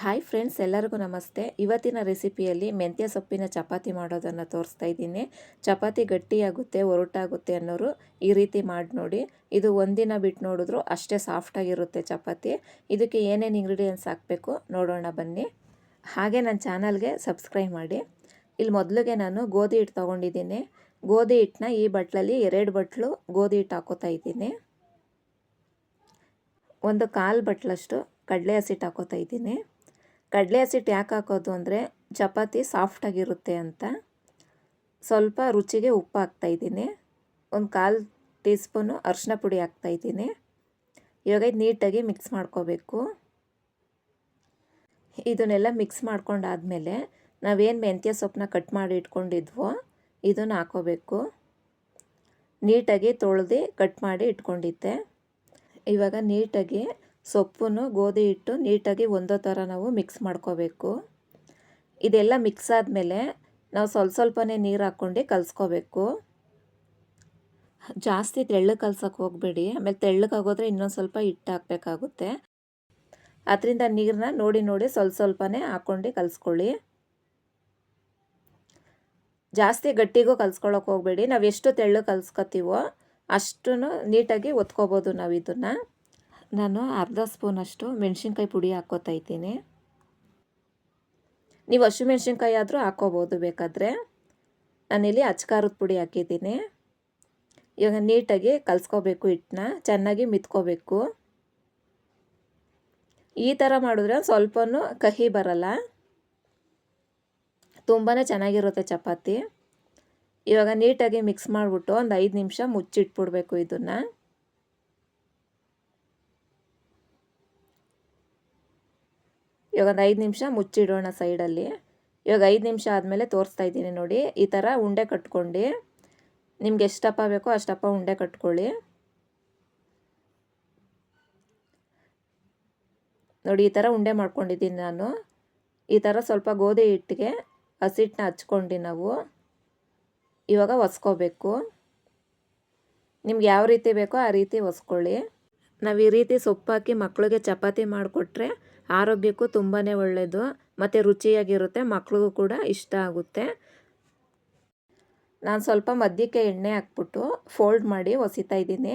Hi friends ಎಲ್ಲರಿಗೂ ನಮಸ್ತೆ. ಇವತ್ತಿನ ರೆಸಿಪಿಯಲ್ಲಿ ಮೆಂತ್ಯ ಸೊಪ್ಪಿನ ಚಪಾತಿ ಮಾಡೋದನ್ನು ತೋರಿಸ್ತಾ ಇದ್ದೀನಿ. ಚಪಾತಿ ಗಟ್ಟಿಯಾಗುತ್ತೆ, ಒರಟಾಗುತ್ತೆ ಅನ್ನೋರು ಈ ರೀತಿ ಮಾಡಿ ನೋಡಿ. ಇದು ಒಂದಿನ ಬಿಟ್ಟು ನೋಡಿದ್ರು ಅಷ್ಟೇ ಸಾಫ್ಟಾಗಿರುತ್ತೆ ಚಪಾತಿ. ಇದಕ್ಕೆ ಏನೇನು ಇಂಗ್ರೀಡಿಯೆಂಟ್ಸ್ ಹಾಕಬೇಕು ನೋಡೋಣ ಬನ್ನಿ. ಹಾಗೆ ನನ್ನ ಚಾನಲ್ಗೆ ಸಬ್ಸ್ಕ್ರೈಬ್ ಮಾಡಿ. ಇಲ್ಲಿ ಮೊದಲಿಗೆ ನಾನು ಗೋಧಿ ಹಿಟ್ಟು ತೊಗೊಂಡಿದ್ದೀನಿ. ಗೋಧಿ ಹಿಟ್ಟನ್ನ ಈ ಬಟ್ಲಲ್ಲಿ ಎರಡು ಬಟ್ಲು ಗೋಧಿ ಹಿಟ್ಟು ಹಾಕೋತಾ ಇದ್ದೀನಿ. ಒಂದು ಕಾಲು ಬಟ್ಲಷ್ಟು ಕಡಲೆ ಹಸಿಟ್ಟು ಹಾಕೋತಾ ಇದ್ದೀನಿ. ಕಡಲೆ ಹಸಿಟ್ಟು ಯಾಕೆ ಹಾಕೋದು ಅಂದರೆ ಚಪಾತಿ ಸಾಫ್ಟಾಗಿರುತ್ತೆ ಅಂತ. ಸ್ವಲ್ಪ ರುಚಿಗೆ ಉಪ್ಪು ಹಾಕ್ತಾಯಿದ್ದೀನಿ ಒಂದು ಕಾಲು ಟೀ ಸ್ಪೂನು ಅರಿಶಿನ ಪುಡಿ ಹಾಕ್ತಾಯಿದ್ದೀನಿ ಇವಾಗ ಇದು ನೀಟಾಗಿ ಮಿಕ್ಸ್ ಮಾಡ್ಕೋಬೇಕು. ಇದನ್ನೆಲ್ಲ ಮಿಕ್ಸ್ ಮಾಡ್ಕೊಂಡಾದಮೇಲೆ ನಾವೇನು ಮೆಂತ್ಯ ಸೊಪ್ಪನ್ನ ಕಟ್ ಮಾಡಿ ಇಟ್ಕೊಂಡಿದ್ವೋ ಇದನ್ನು ಹಾಕೋಬೇಕು. ನೀಟಾಗಿ ತೊಳೆದು ಕಟ್ ಮಾಡಿ ಇಟ್ಕೊಂಡಿದ್ದೆ. ಇವಾಗ ನೀಟಾಗಿ ಸೊಪ್ಪನ್ನು ಗೋಧಿ ಹಿಟ್ಟು ನೀಟಾಗಿ ಒಂದೋ ಥರ ನಾವು ಮಿಕ್ಸ್ ಮಾಡ್ಕೋಬೇಕು. ಇದೆಲ್ಲ ಮಿಕ್ಸ್ ಆದಮೇಲೆ ನಾವು ಸ್ವಲ್ಪ ಸ್ವಲ್ಪನೇ ನೀರು ಹಾಕ್ಕೊಂಡು ಕಲಿಸ್ಕೋಬೇಕು. ಜಾಸ್ತಿ ತೆಳ್ಳಗೆ ಕಲ್ಸೋಕೆ ಹೋಗಬೇಡಿ. ಆಮೇಲೆ ತೆಳ್ಳಗಾಗೋದ್ರೆ ಇನ್ನೊಂದು ಸ್ವಲ್ಪ ಹಿಟ್ಟು ಹಾಕಬೇಕಾಗುತ್ತೆ. ಅದರಿಂದ ನೀರನ್ನ ನೋಡಿ ನೋಡಿ ಸ್ವಲ್ಪ ಸ್ವಲ್ಪನೇ ಹಾಕ್ಕೊಂಡು ಕಲಿಸ್ಕೊಳ್ಳಿ. ಜಾಸ್ತಿ ಗಟ್ಟಿಗೂ ಕಲ್ಸ್ಕೊಳ್ಳೋಕೆ ಹೋಗಬೇಡಿ. ನಾವು ಎಷ್ಟು ತೆಳ್ಳು ಕಲ್ಸ್ಕೊತೀವೋ ಅಷ್ಟು ನೀಟಾಗಿ ಒತ್ಕೋಬೋದು ನಾವು ಇದನ್ನು ನಾನು ಅರ್ಧ ಸ್ಪೂನಷ್ಟು ಮೆಣಸಿನ್ಕಾಯಿ ಪುಡಿ ಹಾಕ್ಕೋತಾ ಇದ್ದೀನಿ. ನೀವು ಹಸಿಮೆಣ್ಸಿನ್ಕಾಯಿ ಆದರೂ ಹಾಕ್ಕೋಬೋದು ಬೇಕಾದರೆ. ನಾನಿಲ್ಲಿ ಅಚ್ಕಾರದ ಪುಡಿ ಹಾಕಿದ್ದೀನಿ. ಇವಾಗ ನೀಟಾಗಿ ಕಲಸ್ಕೋಬೇಕು ಹಿಟ್ಟನ್ನ, ಚೆನ್ನಾಗಿ ಮಿತ್ಕೋಬೇಕು. ಈ ಥರ ಮಾಡಿದ್ರೆ ಸ್ವಲ್ಪನೂ ಕಹಿ ಬರಲ್ಲ. ತುಂಬಾ ಚೆನ್ನಾಗಿರುತ್ತೆ ಚಪಾತಿ. ಇವಾಗ ನೀಟಾಗಿ ಮಿಕ್ಸ್ ಮಾಡಿಬಿಟ್ಟು ಒಂದು ಐದು ನಿಮಿಷ ಮುಚ್ಚಿಟ್ಬಿಡ್ಬೇಕು ಇದನ್ನು. ಇವಾಗ ಒಂದು ಐದು ನಿಮಿಷ ಮುಚ್ಚಿಡೋಣ ಸೈಡಲ್ಲಿ. ಇವಾಗ ಐದು ನಿಮಿಷ ಆದಮೇಲೆ ತೋರಿಸ್ತಾ ಇದ್ದೀನಿ ನೋಡಿ. ಈ ಥರ ಉಂಡೆ ಕಟ್ಕೊಂಡು ನಿಮ್ಗೆ ಎಷ್ಟಪ್ಪ ಬೇಕೋ ಅಷ್ಟಪ್ಪ ಉಂಡೆ ಕಟ್ಕೊಳ್ಳಿ. ನೋಡಿ, ಈ ಥರ ಉಂಡೆ ಮಾಡ್ಕೊಂಡಿದ್ದೀನಿ ನಾನು. ಈ ಥರ ಸ್ವಲ್ಪ ಗೋಧಿ ಹಿಟ್ಟಿಗೆ ಹಸಿಟ್ಟನ್ನ ಹಚ್ಕೊಂಡು ನಾವು. ಇವಾಗ ಒಸ್ಕೋಬೇಕು. ನಿಮ್ಗೆ ಯಾವ ರೀತಿ ಬೇಕೋ ಆ ರೀತಿ ಒಸ್ಕೊಳ್ಳಿ. ನಾವು ಈ ರೀತಿ ಸೊಪ್ಪಾಕಿ ಮಕ್ಕಳಿಗೆ ಚಪಾತಿ ಮಾಡಿಕೊಟ್ರೆ ಆರೋಗ್ಯಕ್ಕೂ ತುಂಬಾ ಒಳ್ಳೆಯದು ಮತ್ತು ರುಚಿಯಾಗಿರುತ್ತೆ, ಮಕ್ಳಿಗೂ ಕೂಡ ಇಷ್ಟ ಆಗುತ್ತೆ. ನಾನು ಸ್ವಲ್ಪ ಮದ್ಯಕ್ಕೆ ಎಣ್ಣೆ ಹಾಕ್ಬಿಟ್ಟು ಫೋಲ್ಡ್ ಮಾಡಿ ಒಸಿತಾ ಇದ್ದೀನಿ.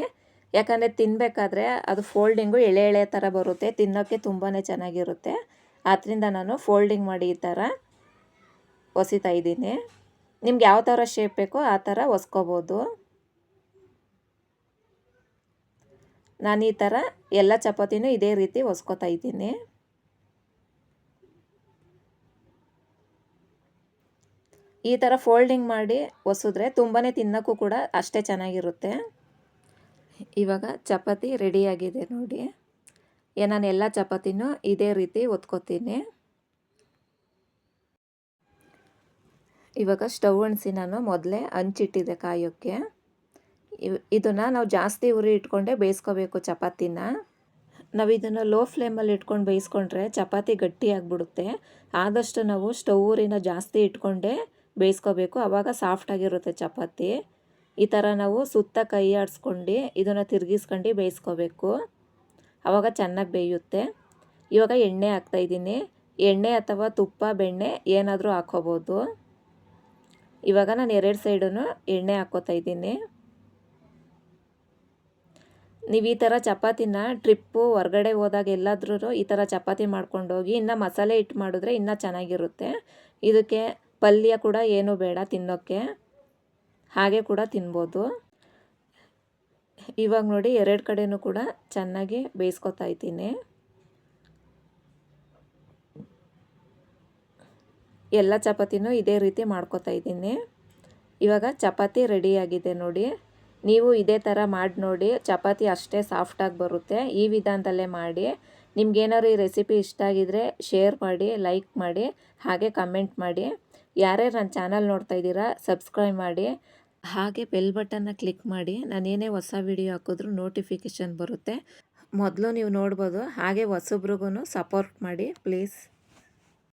ಯಾಕಂದರೆ ತಿನ್ನಬೇಕಾದ್ರೆ ಅದು ಫೋಲ್ಡಿಂಗು ಎಳೆ ಎಳೆ ಥರ ಬರುತ್ತೆ ತಿನ್ನೋಕ್ಕೆ ತುಂಬಾ ಚೆನ್ನಾಗಿರುತ್ತೆ. ಆದ್ದರಿಂದ ನಾನು ಫೋಲ್ಡಿಂಗ್ ಮಾಡಿ ಈ ಥರ ಒಸಿತಾ ಇದ್ದೀನಿ. ನಿಮ್ಗೆ ಯಾವ ಥರ ಶೇಪ್ ಬೇಕೋ ಆ ಥರ ಒಸ್ಕೋಬೋದು. ನಾನು ಈ ಥರ ಎಲ್ಲ ಚಪಾತಿನೂ ಇದೇ ರೀತಿ ಒಸ್ಕೋತಾ ಇದ್ದೀನಿ. ಈ ಥರ ಫೋಲ್ಡಿಂಗ್ ಮಾಡಿ ಒಸಿದ್ರೆ ತುಂಬಾ ತಿನ್ನೋಕ್ಕೂ ಕೂಡ ಅಷ್ಟೇ ಚೆನ್ನಾಗಿರುತ್ತೆ. ಇವಾಗ ಚಪಾತಿ ರೆಡಿಯಾಗಿದೆ ನೋಡಿ. ನಾನು ಎಲ್ಲ ಚಪಾತಿನೂ ಇದೇ ರೀತಿ ಒತ್ಕೋತೀನಿ. ಇವಾಗ ಸ್ಟವ್ ಅಣಿಸಿ ನಾನು ಮೊದಲೇ ಹಂಚಿಟ್ಟಿದ್ದೆ ಕಾಯೋಕ್ಕೆ. ಇದನ್ನು ನಾವು ಜಾಸ್ತಿ ಉರಿ ಇಟ್ಕೊಂಡೆ ಬೇಯಿಸ್ಕೋಬೇಕು ಚಪಾತಿನ. ನಾವು ಇದನ್ನು ಲೋ ಫ್ಲೇಮಲ್ಲಿ ಇಟ್ಕೊಂಡು ಬೇಯಿಸ್ಕೊಂಡ್ರೆ ಚಪಾತಿ ಗಟ್ಟಿಯಾಗಿಬಿಡುತ್ತೆ ಆದಷ್ಟು ನಾವು ಸ್ಟವ್ ಉರಿನ ಜಾಸ್ತಿ ಇಟ್ಕೊಂಡೆ ಬೇಯಿಸ್ಕೋಬೇಕು. ಆವಾಗ ಸಾಫ್ಟಾಗಿರುತ್ತೆ ಚಪಾತಿ. ಈ ಥರ ನಾವು ಸುತ್ತ ಕೈ ಆಡಿಸ್ಕೊಂಡು ಇದನ್ನು ತಿರುಗಿಸ್ಕೊಂಡು ಬೇಯಿಸ್ಕೋಬೇಕು. ಆವಾಗ ಚೆನ್ನಾಗಿ ಬೇಯುತ್ತೆ. ಇವಾಗ ಎಣ್ಣೆ ಹಾಕ್ತಾಯಿದ್ದೀನಿ ಎಣ್ಣೆ ಅಥವಾ ತುಪ್ಪ, ಬೆಣ್ಣೆ ಏನಾದರೂ ಹಾಕ್ಕೋಬೋದು. ಇವಾಗ ನಾನು ಎರಡು ಸೈಡೂ ಎಣ್ಣೆ ಹಾಕ್ಕೋತಾ ಇದ್ದೀನಿ. ನೀವು ಈ ಥರ ಚಪಾತಿನ ಟ್ರಿಪ್ಪು ಹೊರಗಡೆ ಹೋದಾಗ ಎಲ್ಲಾದ್ರೂ ಈ ಥರ ಚಪಾತಿ ಮಾಡ್ಕೊಂಡೋಗಿ ಇನ್ನು ಮಸಾಲೆ ಇಟ್ಟು ಮಾಡಿದ್ರೆ ಇನ್ನೂ ಚೆನ್ನಾಗಿರುತ್ತೆ. ಇದಕ್ಕೆ ಪಲ್ಯ ಕೂಡ ಏನೂ ಬೇಡ ತಿನ್ನೋಕ್ಕೆ. ಹಾಗೆ ಕೂಡ ತಿನ್ಬೋದು. ಇವಾಗ ನೋಡಿ ಎರಡು ಕಡೆಯೂ ಕೂಡ ಚೆನ್ನಾಗಿ ಬೇಯಿಸ್ಕೊತಾ ಇದ್ದೀನಿ. ಎಲ್ಲ ಚಪಾತಿನೂ ಇದೇ ರೀತಿ ಮಾಡ್ಕೊತಾ ಇದ್ದೀನಿ. ಇವಾಗ ಚಪಾತಿ ರೆಡಿಯಾಗಿದೆ ನೋಡಿ. ನೀವು ಇದೇ ಥರ ಮಾಡಿ ನೋಡಿ, ಚಪಾತಿ ಅಷ್ಟೇ ಸಾಫ್ಟಾಗಿ ಬರುತ್ತೆ. ಈ ವಿಧಾನದಲ್ಲೇ ಮಾಡಿ. ನಿಮ್ಗೇನಾದ್ರು ಈ ರೆಸಿಪಿ ಇಷ್ಟ ಆಗಿದ್ರೆ ಶೇರ್ ಮಾಡಿ ಲೈಕ್ ಮಾಡಿ, ಹಾಗೆ ಕಮೆಂಟ್ ಮಾಡಿ. ಯಾರ್ಯಾರು ನನ್ನ ಚಾನಲ್ ನೋಡ್ತಾ ಇದ್ದೀರಾ, ಸಬ್ಸ್ಕ್ರೈಬ್ ಮಾಡಿ. ಹಾಗೆ ಬೆಲ್ ಬಟನ್ನ ಕ್ಲಿಕ್ ಮಾಡಿ. ನಾನೇನೇ ಹೊಸ ವಿಡಿಯೋ ಹಾಕಿದ್ರೂ ನೋಟಿಫಿಕೇಷನ್ ಬರುತ್ತೆ. ಮೊದಲು ನೀವು ನೋಡ್ಬೋದು, ಹಾಗೆ ಹೊಸಬ್ರಿಗೂ ಸಪೋರ್ಟ್ ಮಾಡಿ, ಪ್ಲೀಸ್.